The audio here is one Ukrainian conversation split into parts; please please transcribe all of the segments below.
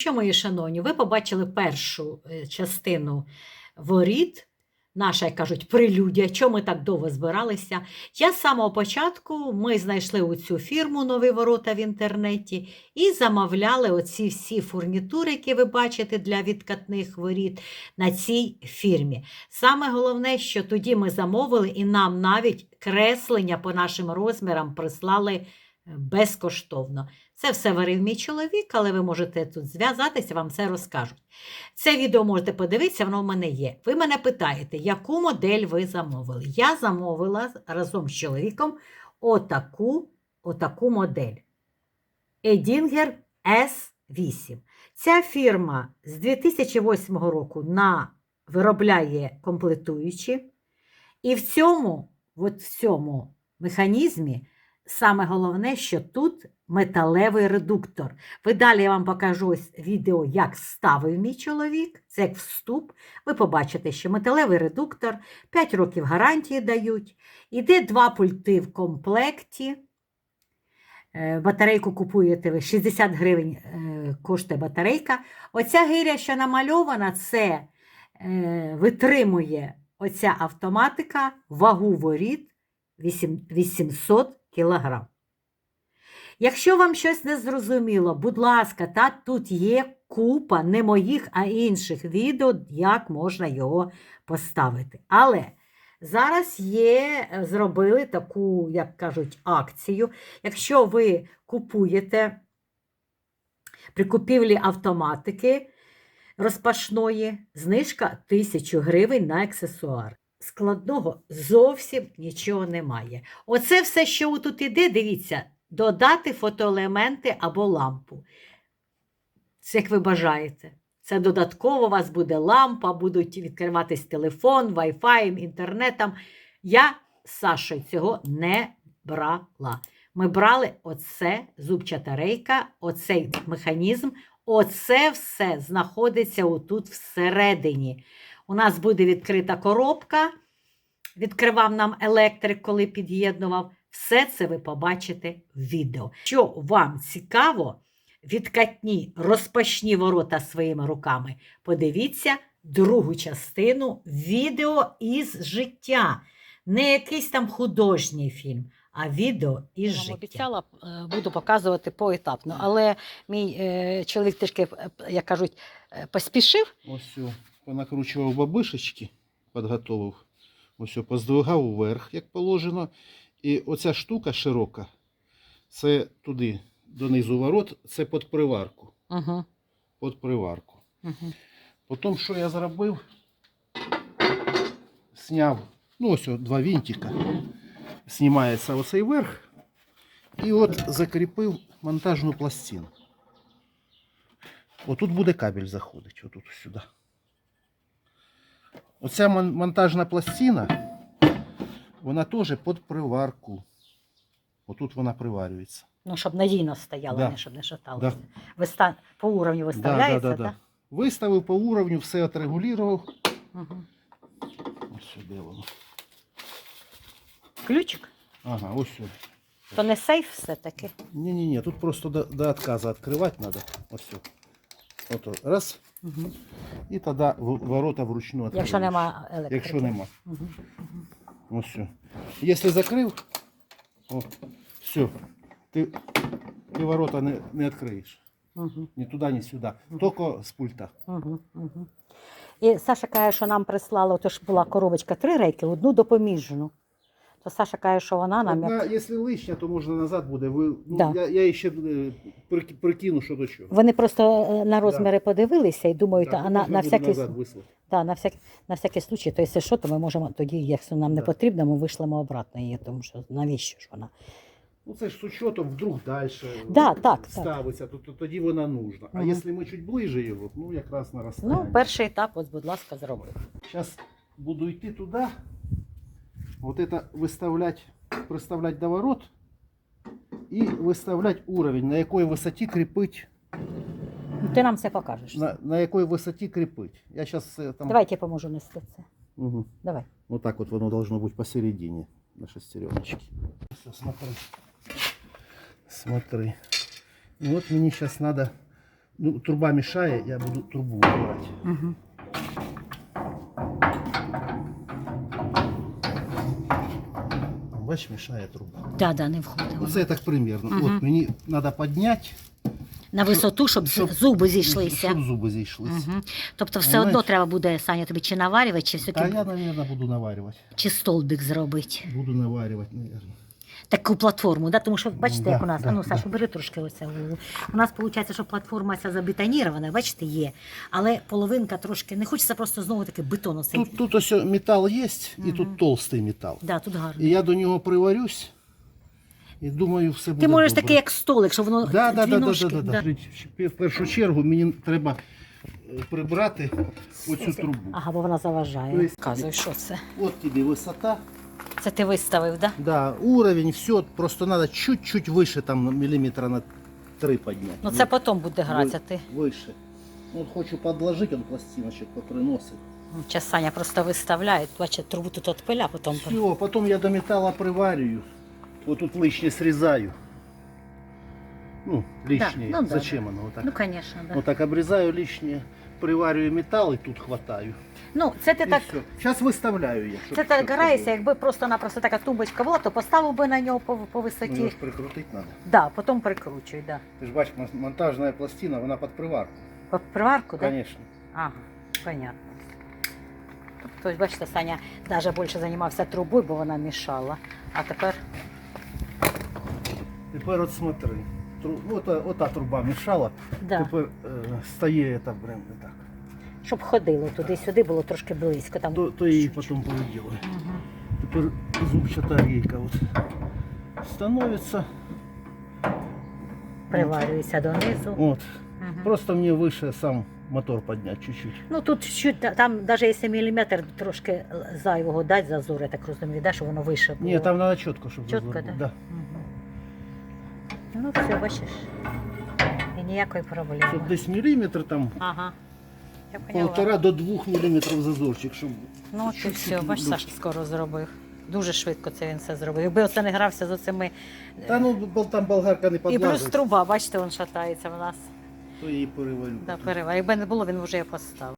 Що, мої шановні, ви побачили першу е, частину воріт, наша, як кажуть, прелюдія, чому ми так довго збиралися. Я з самого початку ми знайшли оцю фірму Нові ворота в інтернеті і замовляли оці всі фурнітури, які ви бачите для відкатних воріт на цій фірмі. Саме головне, що тоді ми замовили, і нам навіть креслення по нашим розмірам прислали безкоштовно. Це все варив мій чоловік, але ви можете тут зв'язатися, вам все розкажуть. Це відео можете подивитися, воно в мене є. Ви мене питаєте, яку модель ви замовили? Я замовила разом з чоловіком отаку, отаку модель. Edinger S8. Ця фірма з 2008 року на, виробляє комплектуючі. І в цьому, от в цьому механізмі саме головне, що тут металевий редуктор. Ви далі я вам покажу ось відео, як ставив мій чоловік. Це як вступ. Ви побачите, що металевий редуктор 5 років гарантії дають. Іде два пульти в комплекті. Е, Батарейку купуєте ви 60 гривень е, коштує батарейка. Оця гиря, що намальована, це е, витримує оця автоматика вагу воріт 800 кг. Якщо вам щось не зрозуміло, будь ласка, та тут є купа не моїх, а інших відео, як можна його поставити. Але зараз є, е, зробили таку, як кажуть, акцію. Якщо ви купуєте при купівлі автоматики розпашної, знижка 1000 гривень на аксесуар. Складного зовсім нічого немає. Оце все, що тут іде, дивіться, додати фотоелементи або лампу. Це як ви бажаєте. Це додатково у вас буде лампа, будуть відкриватись телефон, вайфаєм, інтернетом. Я з Сашою цього не брала. Ми брали оце зубчата рейка, оцей механізм, оце все знаходиться отут всередині. У нас буде відкрита коробка, відкривав нам електрик, коли під'єднував. Все це ви побачите в відео. Що вам цікаво, відкатні розпашні ворота своїми руками, подивіться другу частину відео із життя. Не якийсь там художній фільм, а відео із життя. вам обіцяла, е, буду показувати поетапно, але мій е, чоловік трішки, е, як кажуть, поспішив. Ось понакручував бабишечки, підготовив. Ось поздвигав вверх, як положено. І оця штука широка, це туди, донизу ворот, це під приварку. Угу, Під приварку. угу. Потім, що я зробив? Сняв, ну ось два винтика. Знімається оцей верх. І от закріпив монтажну пластину. Отут буде кабель заходить, отут сюди. Оця монтажна пластина, вона теж під приварку. Отут вона приварюється. Ну, щоб надійно стояло, Да. не щоб не шаталося. Да. Ви ста... по уровню виставляється, да, да, так? да. Виставив по уровню, все отрегулював. Угу. Ось сюди воно. Ключик? Ага, ось сюди. То не сейф все-таки. Не-не-не, тут просто до, до отказа открывать надо. Вот все. Так. раз. Угу. І тоді ворота вручну відкриваєш. Якщо нема електрики. Якщо нема. Угу. Ось все. Якщо закрив, о, все. Ти, ти ворота не, не відкриєш. Угу. Ні туди, ні сюди. Тільки з пульта. Угу. Угу. І Саша каже, що нам прислала, то ж була коробочка три рейки, одну допоміжну. Саша каже, що вона нам як якщо лишня, то можна назад буде. Ви, ну, Да. я, я ще е, прикину, що до чого. Вони просто е, на розміри подивилися і думають, Да, а на, на, всякий, да, на, всякий, на всякий случай, то якщо що, то ми можемо тоді, якщо нам не Да. потрібно, ми вишлемо обратно її, тому що навіщо ж вона? Ну це ж з учетом вдруг далі Да, так, так. ставиться, то, то тоді вона нужна. А якщо ми чуть ближе його, ну якраз на розстоянні. Ну, перший етап, от, будь ласка, зробив. Сейчас буду идти туда, вот это выставлять, приставлять до ворот и выставлять уровень, на якой высоте крепить, Ну, Ти нам все покажеш. на, на якой высоте крепить. Я сейчас там... Давай я тебе поможу нести це. Мгм. Давай. Вот так вот оно должно быть посередине на шестереночке. Всё, смотри. Смотри. И вот мне сейчас надо Ну, труба мешает, я буду трубу убирать. Угу. Бачиш, мішає труба. Да, да, не входить. Оце так примірно. Мгм. От мені треба підняти, На висоту, щоб, щоб- зуби зійшлися. щоб зуби зійшлися. Угу. Тобто все Знаєш- одно треба буде, Саня, тобі чи наварювати, чи все Та я, мабуть, буду наварювати. чи столбик зробити. Буду наварювати, мабуть. Таку платформу, да? тому що бачите, Да, як у нас. да, а ну, Сашу, да. бери трошки оце. голову. У нас виходить, що платформа ця забетонірована, бачите, є. Але половинка трошки не хочеться просто знову таки бетону цей. Тут, тут ось метал є, і Мгм. тут толстий метал. Да, тут гарно. І я до нього приварюсь, і думаю, все буде Ти можеш добре. такий, як столик, що воно Да, да, дві да, да, ножки. да, да. В першу чергу мені треба е, прибрати оцю трубу. Ага, бо вона заважає. То есть- що це. От тобі висота, Це ти виставив, так? Да? да, уровень, все, просто треба чуть-чуть вище, там міліметра на три підняти. Ну це потім буде гратися. Ти. Вище. От хочу підложити, он пластиночок поприносив. Ну, Зараз Саня просто виставляє, бачить, трубу тут отпиля, а потім. Все, потім я до металу приварюю. Вот тут лишнє срізаю. Ну, лишнее. ну да, Зачем оно? Вот так. Ну, звісно, да. Вот так обрезаю лишнее, приварюю металл и тут хватаю. Ну, це ти так. все. Сейчас выставляю я. Це так граєшся, якби просто-напросто така тумбочка була, то поставив би на нього по, по Ну, висоті. його ж прикрутити треба. Да, потім прикручуй, да. Ти ж бачиш, монтажна пластина, вона під приварку. По приварку, да? Конечно. Ага, понятно. Тобто, бачите, Саня навіть більше займався трубою, бо вона мішала. А тепер Тепер от смотри. Тру... Ота, ота труба мішала, да, тепер е, стає та прям так. щоб ходило туди-сюди, було трошки близько. Там. То, то її потім повиділаю. Мгм. Тепер зубчата рейка от становиться. Приварюється донизу. От. Мгм. Просто мені вище сам мотор підняти чуть-чуть. Ну тут чуть, та- там навіть якщо міліметр трошки зайвого дати зазор, я так розумію, да, що воно вище було. Ні, там треба чітко, щоб Чітко, зазор да? був. Да. Мгм. Ну все, бачиш. І ніякої проблеми. Щоб десь міліметр, там Ага. Я поняла. полтора до двох міліметрів зазорчик, щоб Ну, от і все, бачиш, ну. Скоро зробив. Дуже швидко це він все зробив. Якби оце не грався з оцими. Та ну там болгарка не І плюс труба, бачите, він шатається в нас. то її переварю. Да, перева. Якби не було, він вже її поставив.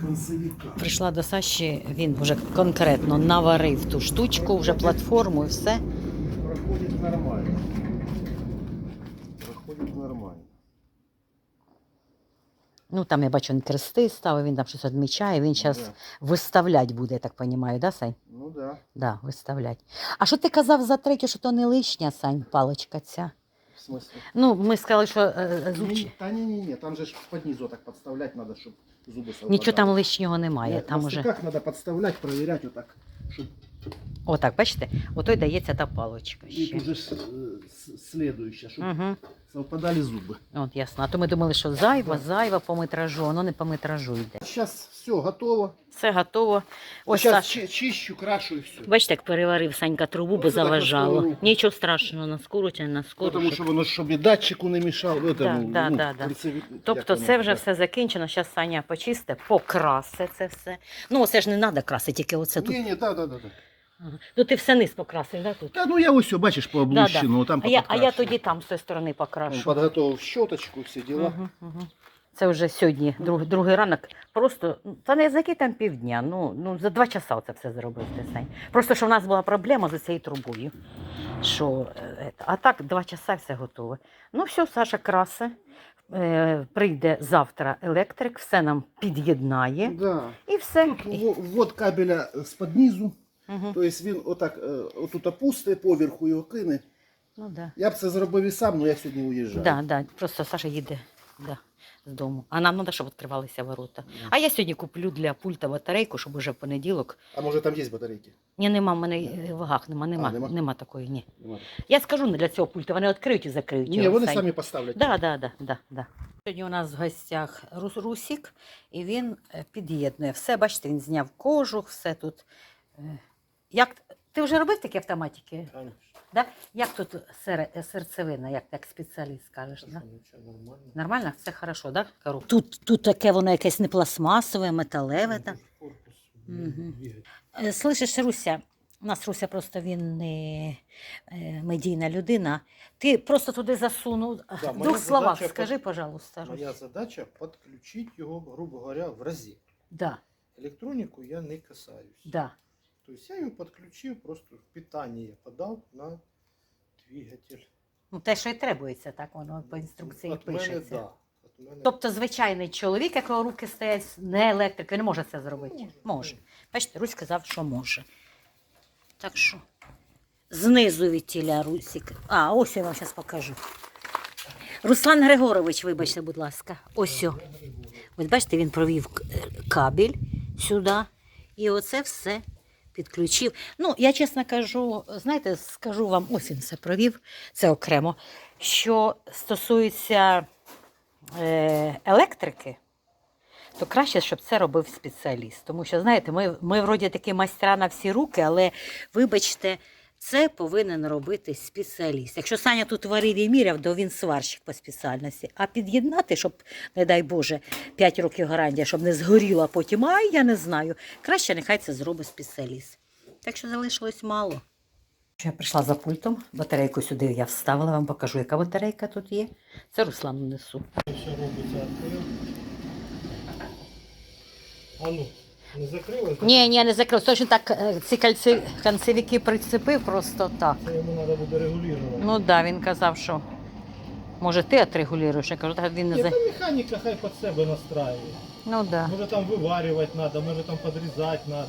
Концевіка. Прийшла до Саші, він вже конкретно наварив ту штучку, вже платформу і все. Проходить нормально. Проходить нормально. Ну там я бачу, він крести ставив, він там щось відмічає, він зараз Да. виставлять буде, я так розумію, да, Сань? Ну да. Да, виставлять. А що ти казав за третю, що то не лишня, Сань, паличка ця? В смысле? Ну, ми сказали, що е, е, зубчі. Ні, Та ні, ні, ні, там же ж під низу так підставляти треба, щоб зуби совпадали. Нічого там лишнього немає. Ні, там на уже... стиках треба підставляти, перевіряти отак, щоб Отак, бачите? Ото й дається та паличка і ще. тут же ж, е, с- щоб Угу. Совпадали зуби. От ясно. А то ми думали, що зайва, зайва по метражу, воно не по метражу йде. Зараз все готово. Все готово. Ось Зараз Саш. чищу, крашу і все. Бачите, як переварив Санька трубу, бо Ось так заважало. сковору. Нічого страшного, на скору чи на скору. Тому що воно щоб і датчику не мішало. Этому, да, ну, да, да. кольцеві- Тобто як це воно, вже да. все закінчено. Зараз Саня почисте, покрасе це все. Ну, оце ж не треба красити, тільки оце тут. Ні, ні, так, так, так. Ага. Ну ти все низ покрасив, да, тут? Та ну я ось, бачиш, по Да, да. облущину, там А я, а я тоді там з тої сторони Он покрашу. Підготовив щоточку, всі діла. Угу, угу. Це вже сьогодні, друг, другий ранок. Просто, та не за які там півдня, ну, ну за два часа це все зробив Просто що в нас була проблема з цією трубою. Що, е, а так, два часа все готове. Ну все, Саша красе. Е, прийде завтра електрик, все нам під'єднає Да. і все. Тут во- кабеля з-під низу, Угу. тобто він отак, е, отут опусти, поверху його кине. Ну, да. Я б це зробив і сам, але я сьогодні уїжджаю. Да, да, просто Саша їде да, з дому. А нам треба, щоб відкривалися ворота. А я сьогодні куплю для пульта батарейку, щоб уже в понеділок. А може там є батарейки? Ні, нема, в мене е, в вагах нема, нема, А, нема? нема? такої, ні. Нема. Я скажу не для цього пульта, вони відкриють і закриють. Ні, вони самі поставлять. Да, да, да, да, да. Сьогодні у нас в гостях Рус Русік, і він е, під'єднує все. Бачите, він зняв кожух, все тут. Як, ти вже робив такі автоматики? Конечно. Да? Як тут е, серцевина, як, як спеціаліст скажеш? Да? Нормально? Все хорошо, да? Кару? Тут, тут таке воно якесь не пластмасове, металеве. Так? Е, Слышиш, Руся, У нас Руся просто він не е, медійна людина. Ти просто туди засунув. Да, В двох словах задача скажи, пожалуйста. Русь. Моя задача підключити його, грубо говоря, в разі. Да, Електроніку я не касаюсь. да. Тобто я його підключив, просто питання я подав на двигатель. Ну, те, що і требується, так воно по інструкції От мене, пишеться. да. От мене... Тобто звичайний чоловік, якого руки стоять, не електрик, він може це зробити. Може, Може. Бачите, Русь сказав, що може. Так що знизу від тіля Русік. А, ось я вам зараз покажу. Руслан Григорович, вибачте, будь ласка. Ось. о. Ось бачите, він провів к- е, кабель сюди. І оце все підключив. Ну, я чесно кажу, знаєте, скажу вам, ось він все провів, це окремо. Що стосується е, електрики, то краще, щоб це робив спеціаліст. Тому що, знаєте, ми, ми вроді такі майстра на всі руки, але вибачте, це повинен робити спеціаліст. Якщо Саня тут варив і міряв, то він сварщик по спеціальності. А під'єднати, щоб, не дай Боже, 5 років гарантія, щоб не згоріло, а потім, ай, я не знаю. Краще нехай це зробить спеціаліст. Так що залишилось мало. Я прийшла за пультом, батарейку сюди я вставила, вам покажу, яка батарейка тут є. Це Руслану несу. Все робиться. Не закрилось? Ні, ні, не закрив. Точно так е, ці кальці, канцевики прицепив просто так. Це йому треба буде регулювати. Ну так, да, він казав, що може ти отрегулюєш. Я кажу, так він не Ні, за. та механіка хай під себе настраює. Ну так. Да. Може там виварювати треба, може там підрізати треба.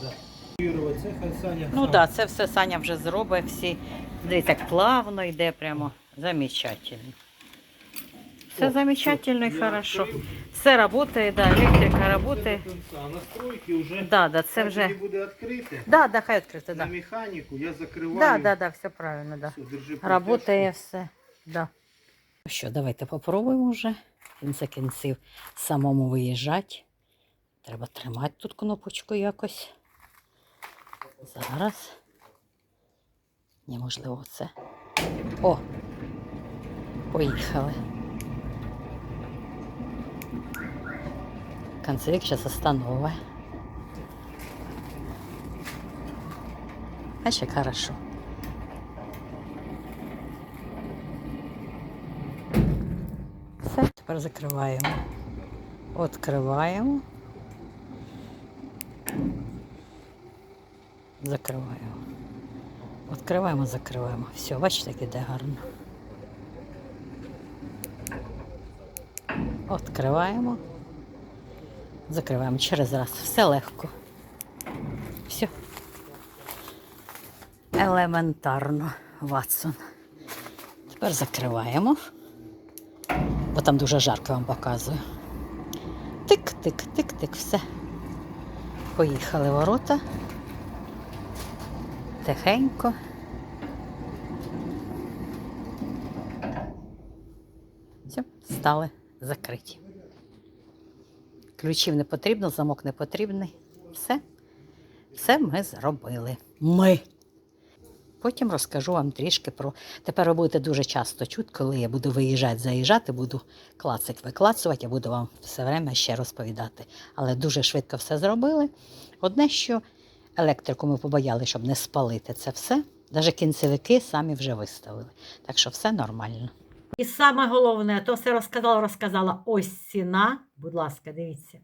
Це хай Саня Ну сам. так, да, це все Саня вже зробить. Всі. Дивіться, так плавно йде прямо. Замечательно. Все О, замечательно і я хорошо. Все працює, да, електрика працює. А настройки вже Да, да, це вже. буде відкрите. Да, да, хай відкрите, На да. механіку я закриваю. Да, да, да, все правильно, да. Все, держи Работає все. Да. Ну Що, давайте попробуємо вже. Він закінців самому виїжджати. Треба тримати тут кнопочку якось. Зараз. Ні, можливо, це. О! Поїхали. Концевик зараз остановить. Бачиш, як хорошо. Все, тепер закриваємо. Откриваємо. Закриваємо. Відкриваємо, закриваємо. Все, бачите, як іде гарно. Відкриваємо. Закриваємо через раз. Все легко. Все. Елементарно, Ватсон. Тепер закриваємо бо там дуже жарко вам показую. Тик, тик, тик, тик, все. Поїхали ворота. Тихенько. Все, стали закриті. Ключів не потрібно, замок не потрібний. Все. Все ми зробили. Ми. Потім розкажу вам трішки про. Тепер ви будете дуже часто чути, коли я буду виїжджати, заїжджати, буду клацик виклацувати, я буду вам все время ще розповідати. Але дуже швидко все зробили. Одне, що електрику ми побояли, щоб не спалити це все. Навіть кінцевики самі вже виставили. Так що все нормально. І саме головне, то все розказала, розказала. Ось ціна. Будь ласка, дивіться.